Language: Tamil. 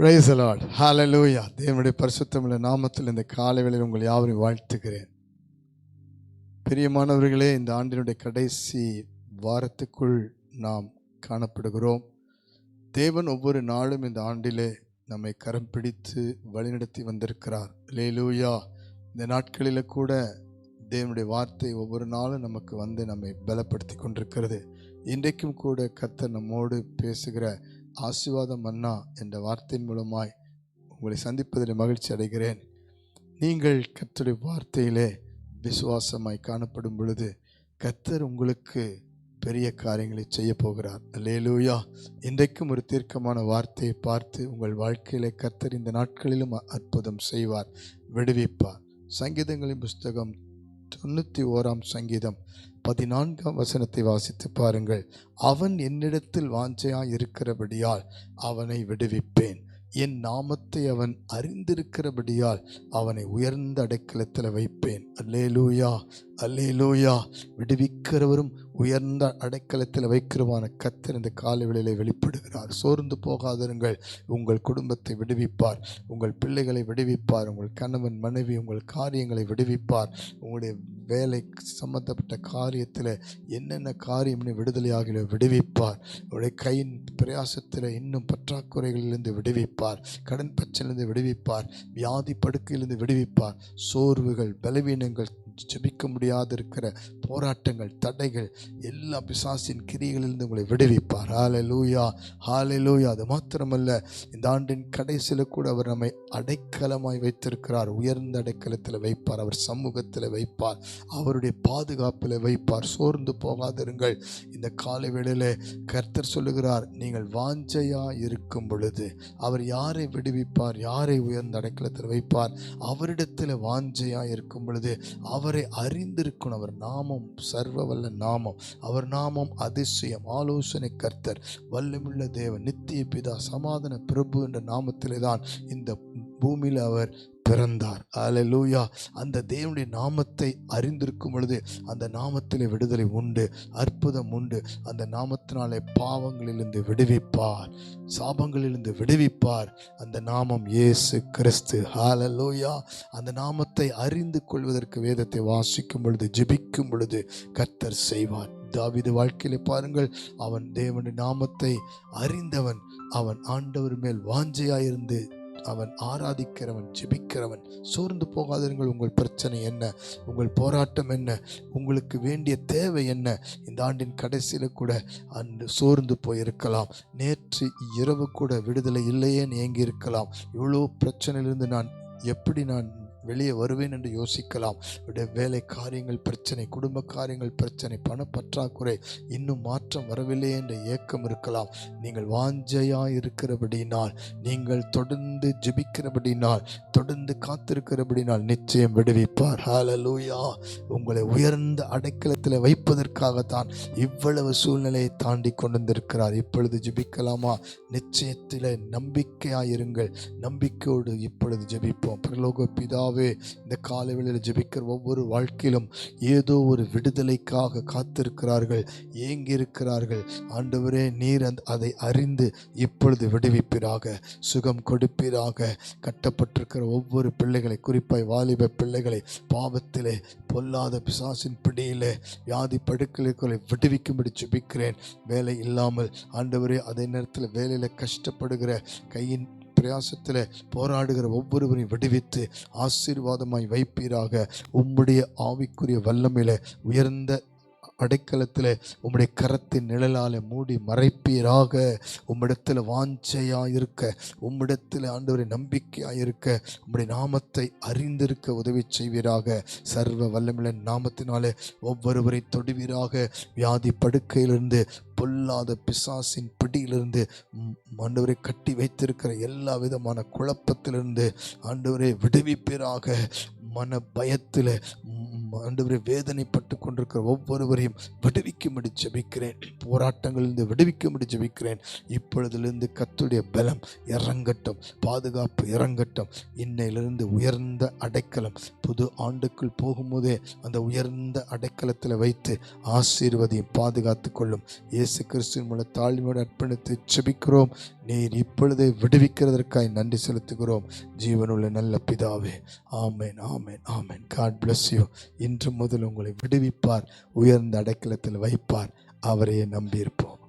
பிரைஸ் லார்ட் ஹalleluya தேவனுடைய பரிசுத்தமிழ நாமத்தில் இந்த காலை வேளையில் உங்கள் யாவரையும் வாழ்த்துகிறேன். பிரியமானவர்களே இந்த ஆண்டினுடைய கடைசி வாரத்துக்குள் நாம் காணப்படுகிறோம். தேவன் ஒவ்வொரு நாளும் இந்த ஆண்டிலே நம்மை கரம் பிடித்து வழிநடத்தி வந்திருக்கிறார். லேலூயா இந்த நாட்களில் கூட தேவனுடைய வார்த்தை ஒவ்வொரு நாளும் நமக்கு வந்து நம்மை பலப்படுத்தி கொண்டிருக்கிறது. இன்றைக்கும் கூட கர்த்தர் நம்மோடு பேசுகிற ஆசீர்வாதம் மன்னா என்ற வார்த்தையின் மூலமாய் உங்களை சந்திப்பதில் மகிழ்ச்சி அடைகிறேன். நீங்கள் கர்த்தருடைய வார்த்தையிலே விசுவாசமாய் காணப்படும் பொழுது கர்த்தர் உங்களுக்கு பெரிய காரியங்களை செய்ய போகிறார். லேலூயா இன்றைக்கும் ஒரு தீர்க்கமான வார்த்தையை பார்த்து உங்கள் வாழ்க்கையிலே கர்த்தர் இந்த நாட்களிலும் அற்புதம் செய்வார் விடுவிப்பார். சங்கீதங்களின் புஸ்தகம் தொண்ணூற்றி ஓராம் சங்கீதம் பதினான்காம் வசனத்தை வாசித்து பாருங்கள். அவன் என்னிடத்தில் வாஞ்சையாக இருக்கிறபடியால் அவனை விடுவிப்பேன். என் நாமத்தை அவன் அறிந்திருக்கிறபடியால் அவனை உயர்ந்த அடைக்கலத்தில் வைப்பேன். அல்லேலூயா அல்லேலூயா. விடுவிக்கிறவரும் உயர்ந்த அடைக்கலத்தில் வைக்கிறவான கத்தர் இந்த காலை வேளையிலே வெளிப்படுகிறார். சோர்ந்து போகாதிருங்கள். உங்கள் குடும்பத்தை விடுவிப்பார். உங்கள் பிள்ளைகளை விடுவிப்பார். உங்கள் கணவன் மனைவி உங்கள் காரியங்களை விடுவிப்பார். உங்களுடைய வேலை சம்பந்தப்பட்ட காரியத்தில் என்னென்ன காரியம்னு விடுதலையாகல விடுவிப்பார். உங்களுடைய கையின் பிரயாசத்தில் இன்னும் பற்றாக்குறைகளிலிருந்து விடுவிப்பார். கடன் பிரச்சனையிலிருந்து விடுவிப்பார். வியாதி படுக்கையிலிருந்து விடுவிப்பார். சோர்வுகள் பலவீனங்கள் ஜெபிக்க முடியாது இருக்கிற போராட்டங்கள் தடைகள் எல்லா பிசாசின் கிரிகளிலிருந்து உங்களை விடுவிப்பார். ஹாலே லூயா ஹாலே லூயா அது மாத்திரமல்ல இந்த ஆண்டின் கடைசியில் கூட அவர் நம்மை அடைக்கலமாய் வைத்திருக்கிறார். உயர்ந்த அடைக்கலத்தில் வைப்பார் அவர் சமூகத்தில் வைப்பார் அவருடைய பாதுகாப்பில் வைப்பார். சோர்ந்து போகாதிருங்கள். இந்த காலை வேளையில் கர்த்தர் சொல்லுகிறார் நீங்கள் வாஞ்சையா இருக்கும் பொழுது அவர் யாரை விடுவிப்பார் யாரை உயர்ந்த அடைக்கலத்தில் வைப்பார்? அவரிடத்தில் வாஞ்சையா இருக்கும் பொழுது அவரை அறிந்திருக்கணும். அவர் நாமம் சர்வ வல்ல நாமம். அவர் நாமம் அதிசயம். ஆலோசனை கர்த்தர் வல்லமுள்ள தேவன் நித்திய பிதா சமாதான பிரபு என்ற நாமத்திலே தான் இந்த பூமியில் அவர் பிறந்தார். அலலூயா அந்த தேவனுடைய நாமத்தை அறிந்திருக்கும் பொழுது அந்த நாமத்திலே விடுதலை உண்டு அற்புதம் உண்டு. அந்த நாமத்தினாலே பாவங்களிலிருந்து விடுவிப்பார். சாபங்களிலிருந்து விடுவிப்பார். அந்த நாமம் இயேசு கிறிஸ்து. ஹாலலூயா அந்த நாமத்தை அறிந்து கொள்வதற்கு வேதத்தை வாசிக்கும் பொழுது ஜெபிக்கும் பொழுது கர்த்தர் செய்வார். தாவிது வாழ்க்கையில பாருங்கள் அவன் தேவனுடைய நாமத்தை அறிந்தவன் அவன் ஆண்டவர் மேல் வாஞ்சையாயிருந்து அவன் ஆராதிக்கிறவன் ஜெபிக்கிறவன். சோர்ந்து போகாதீர்கள் உங்கள் பிரச்சனை என்ன? உங்கள் போராட்டம் என்ன? உங்களுக்கு வேண்டிய தேவை என்ன? இந்த ஆண்டின் கடைசியில் கூட அன்று சோர்ந்து போயிருக்கலாம். நேற்று இரவு கூட விடுதலை இல்லையேன்னு ஏங்கி இருக்கலாம் இவ்வளோ பிரச்சனையிலிருந்து நான் எப்படி நான் வெளியே வருவேன் என்று யோசிக்கலாம். உடைய வேலை காரியங்கள் பிரச்சனை குடும்ப காரியங்கள் பிரச்சனை பணப்பற்றாக்குறை இன்னும் மாற்றம் வரவில்லை என்ற ஏக்கம் இருக்கலாம். நீங்கள் வாஞ்சையாக இருக்கிறபடினால் நீங்கள் தொடர்ந்து ஜெபிக்கிறபடினால் தொடர்ந்து காத்திருக்கிறபடினால் நிச்சயம் விடுவிப்பார். ஹalleluya உங்களை உயர்ந்த அடைக்கலத்தில் வைப்பதற்காகத்தான் இவ்வளவு சூழ்நிலையை தாண்டி கொண்டு வந்திருக்கிறார் இப்பொழுது ஜெபிக்கலாமா? நிச்சயத்தில் நம்பிக்கையாயிருங்கள். நம்பிக்கையோடு இப்பொழுது ஜெபிப்போம். பிரலோக பிதாவே இந்த காலை வேளையில் ஜெபிக்கிற ஒவ்வொரு வாழ்க்கையிலும் ஏதோ ஒரு விடுதலைக்காக காத்திருக்கிறார்கள் ஏங்கியிருக்கிறார்கள். ஆண்டவரே நீர் அந்த அதை அறிந்து இப்பொழுது விடுவிப்பீராக சுகம் கொடுப்பீராக. கட்டப்பட்டிருக்கிற ஒவ்வொரு பிள்ளைகளை குறிப்பாய் வாலிப பிள்ளைகளை பாவத்திலே பொல்லாத பிசாசின் பிடியிலே வியாதி படுக்கைகளை விடுவிக்கும்படி ஜெபிக்கிறேன். வேலை இல்லாமல் ஆண்டவரே அதே நேரத்தில் வேலையில் கஷ்டப்படுகிற கையின் பிரயாசத்தில் போராடுகிற ஒவ்வொருவரையும் விடுவித்து ஆசீர்வாதமாய் வைப்பீராக. உம்முடைய ஆவிக்குரிய வல்லமையில் உயர்ந்த அடைக்கலத்தில் உம்முடைய கரத்தின் நிழலால் மூடி மறைப்பீராக. உம்மிடத்தில் வாஞ்சையாக இருக்க உம்மிடத்தில் ஆண்டவரை நம்பிக்கையாக இருக்க உம்முடைய நாமத்தை அறிந்திருக்க உதவி செய்வீராக. சர்வ வல்லமில்ல நாமத்தினாலே ஒவ்வொருவரை தொடுவீராக. வியாதி படுக்கையிலிருந்து பொல்லாத பிசாசின் பிடியிலிருந்து ஆண்டவரை கட்டி வைத்திருக்கிற எல்லா விதமான குழப்பத்திலிருந்து ஆண்டவரை விடுவிப்பீராக. மன பயத்தில் ஆண்டவரை வேதனைப்பட்டு கொண்டிருக்கிற ஒவ்வொருவரையும் விடுவிக்கும்படி ஜபிக்கிறேன். போராட்டங்களிலிருந்து விடுவிக்கும்படி ஜபிக்கிறேன். இப்பொழுதிலிருந்து கத்துடைய பலம் இறங்கட்டும் பாதுகாப்பு இறங்கட்டும். இன்னையிலிருந்து உயர்ந்த அடைக்கலம் புது ஆண்டுக்குள் போகும்போதே அந்த உயர்ந்த அடைக்கலத்தில் வைத்து ஆசீர்வதியும் பாதுகாத்து கொள்ளும். இயேசு கிறிஸ்துவின் மூலம் தாழ்மையோடு அர்ப்பணித்து ஜபிக்கிறோம். நீர் இப்பொழுதே விடுவிக்கிறதற்காய் நன்றி செலுத்துகிறோம். ஜீவனுள்ள நல்ல பிதாவே ஆமேன் ஆமேன் ஆமேன். காட் பிளஸ் யூ இன்று முதல் உங்களை விடுவிப்பார் உயர்ந்த அடைக்கலத்தில் வைப்பார். அவரையே நம்பியிருப்போம்.